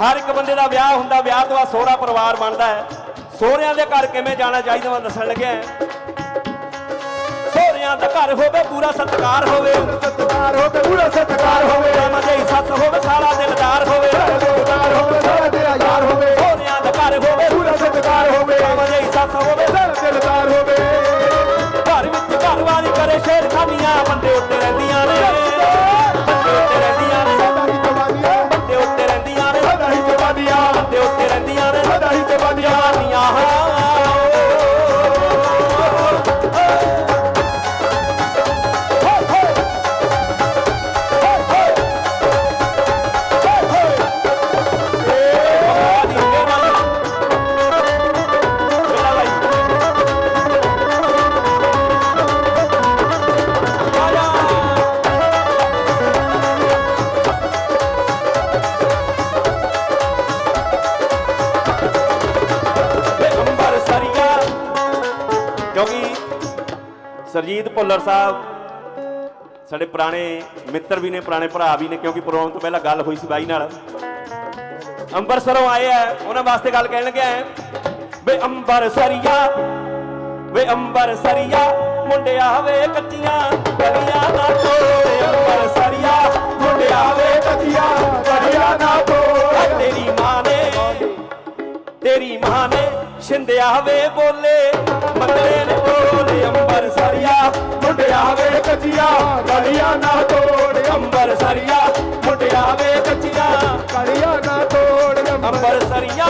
ਹਰ ਇੱਕ ਬੰਦੇ ਦਾ ਵਿਆਹ ਹੁੰਦਾ ਵਿਆਹ ਤੋਂ ਬਾਅਦ ਸਹੁਰਾ ਪਰਿਵਾਰ ਬਣਦਾ ਹੈ। ਸਹੁਰਿਆਂ ਦੇ ਘਰ ਕਿਵੇਂ ਜਾਣਾ ਚਾਹੀਦਾ ਮੈਂ ਦੱਸਣ ਲੱਗਿਆ ਸਹੁਰਿਆਂ ਦਾ ਘਰ ਹੋਵੇ ਪੂਰਾ ਸਤਿਕਾਰ ਹੋਵੇ। ਸਤਕਾਰ ਹੋਵੇ ਪੂਰਾ ਸਤਕਾਰ ਹੋਵੇ। ਮਾਂ ਦੀ ਸੱਸ ਹੋਵੇ ਸਾਰਾ ਦਿਲਦਾਰ ਹੋਵੇ। ਸਤਕਾਰ ਹੋਵੇ ਸਾਰਾ ਤੇਰਾ ਯਾਰ ਹੋਵੇ। ਸਹੁਰਿਆਂ ਦਾ ਘਰ ਹੋਵੇ ਪੂਰਾ ਸਤਕਾਰ ਹੋਵੇ। ਮਾਂ ਦੀ ਸੱਸ ਹੋਵੇ। ਸਾਰਾ ਦਿਲਦਾਰ ਹੋਵੇ। ਸਰਜੀਤ ਭੁੱਲਰ ਸਾਹਿਬ, ਸਾਡੇ ਪੁਰਾਣੇ ਮਿੱਤਰ ਵੀ ਨੇ, ਪੁਰਾਣੇ ਭਰਾ ਵੀ ਨੇ, ਕਿਉਂਕਿ ਪ੍ਰੋਗਰਾਮ ਤੋਂ ਪਹਿਲਾਂ ਗੱਲ ਹੋਈ ਸੀ ਬਾਈ ਨਾਲ। ਅੰਬਰਸਰੋਂ ਆਏ ਆ ਉਹਨਾਂ ਵਾਸਤੇ ਗੱਲ ਕਹਿਣ ਲੱਗਿਆ ਵੇ ਅੰਬਰ ਵੇ ਅੰਬਰ ਮੁੰਡਿਆ ਵੇ ਕੱਚੀਆਂ ਗਲੀਆਂ ਨਾ ਤੋੜੇ। ਅੰਬਰ ਮੁੰਡਿਆ ਵੇ ਕੱਚੀਆਂ ਗਲੀਆਂ ਨਾ ਤੋੜ। ਤੇਰੀ ਮਾਂ ਨੇ, ਤੇਰੀ ਮਾਂ ਨੇ ਸ਼ਿੰਦਿਆ ਵੇ ਬੋਲੇ ਮੰਗਲੇ ਕੜੀਆਂ ਨਾ ਤੋੜ ਅੰਬਰ ਸਰੀਆ ਮੁੰਡਿਆ ਵੇ ਬੱਚੀਆਂ ਕੜੀਆਂ ਨਾ ਤੋੜ ਅੰਬਰ ਸਰੀਆ।